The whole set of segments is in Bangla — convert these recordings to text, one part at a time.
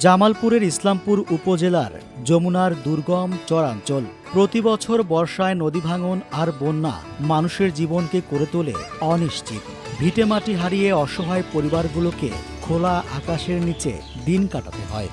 জামালপুরের ইসলামপুর উপজেলার যমুনার দুর্গম চরাঞ্চল। প্রতি বছর বর্ষায় নদী ভাঙন আর বন্যা মানুষের জীবনকে করে তোলে অনিশ্চিত। ভিটেমাটি হারিয়ে অসহায় পরিবারগুলোকে খোলা আকাশের নিচে দিন কাটাতে হয়।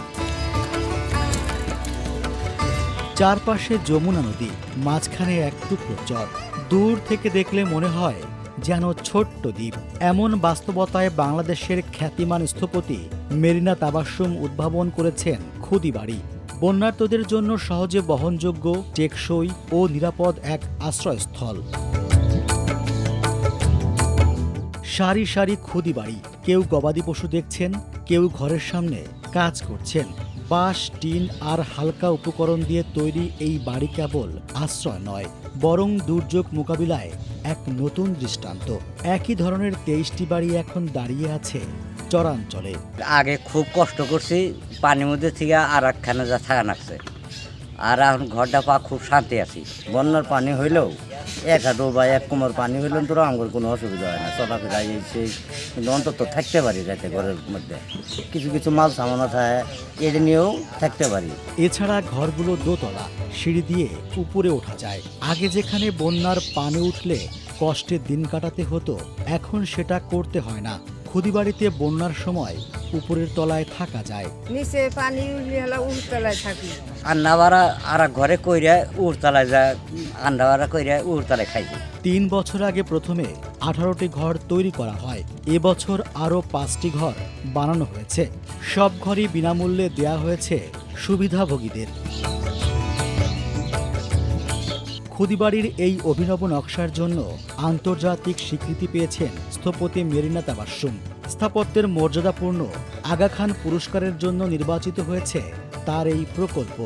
চারপাশে যমুনা নদী, মাঝখানে এক টুকরো চর। দূর থেকে দেখলে মনে হয় যেন ছোট্ট দ্বীপ। এমন বাস্তবতায় বাংলাদেশের খ্যাতিমান স্থপতি মেরিনা তাবাসুম উদ্ভাবন করেছেন খুদি বাড়ি। বন্যার্তদের জন্য সহজে বহনযোগ্য, টেকসই ও নিরাপদ এক আশ্রয়স্থল। সারি সারি খুদি বাড়ি। কেউ গবাদি পশু দেখছেন, কেউ ঘরের সামনে কাজ করছেন। বাঁশ, টিন আর হালকা উপকরণ দিয়ে তৈরি এই বাড়ি কেবল আশ্রয় নয়, বরং দুর্যোগ মোকাবিলায় এক নতুন দৃষ্টান্ত। একই ধরনের তেইশটি বাড়ি এখন দাঁড়িয়ে আছে চরাঞ্চলে। আগে খুব কষ্ট করছি, পানির মধ্যে থেকে আর একখানে যা থাকা লাগছে। আর এখন ঘরটা পা খুব শান্তি আছি। বন্যার পানি হইলেও এক হাঁটু বা এক কোমর পানি হইলেও তো আমার কোনো অসুবিধা হয় না। চলাফেরা এই সেই, কিন্তু অন্তত থাকতে পারি যাতে ঘরের মধ্যে। কিছু কিছু মাল সামানো থাকে এটা নিয়েও থাকতে পারি। এছাড়া ঘরগুলো দোতলা, সিঁড়ি দিয়ে উপরে ওঠা যায়। আগে যেখানে বন্যার পানি উঠলে কষ্টে দিন কাটাতে হতো, এখন সেটা করতে হয় না। খুদিবাড়িতে বন্যার সময় উপরের তলায় থাকা যায়। নিচে পানি উঠলে হলো উঠতলায় থাকি। আন্না বাড়া আর ঘরে কইরা উড়তলায় যায় আন্ডা বাড়া কইরা উড়তলায় খাই। তিন বছর আগে প্রথমে আঠারোটি ঘর তৈরি করা হয়। এবছর আরও পাঁচটি ঘর বানানো হয়েছে। সব ঘরই বিনামূল্যে দেয়া হয়েছে সুবিধাভোগীদের। খুদিবাড়ির এই অভিনব নকশার জন্য আন্তর্জাতিক স্বীকৃতি পেয়েছেন স্থপতি মেরিনা তাবাসুম স্থাপত্যের মর্যাদাপূর্ণ আগা খান পুরস্কারের জন্য নির্বাচিত হয়েছে তার এই প্রকল্প।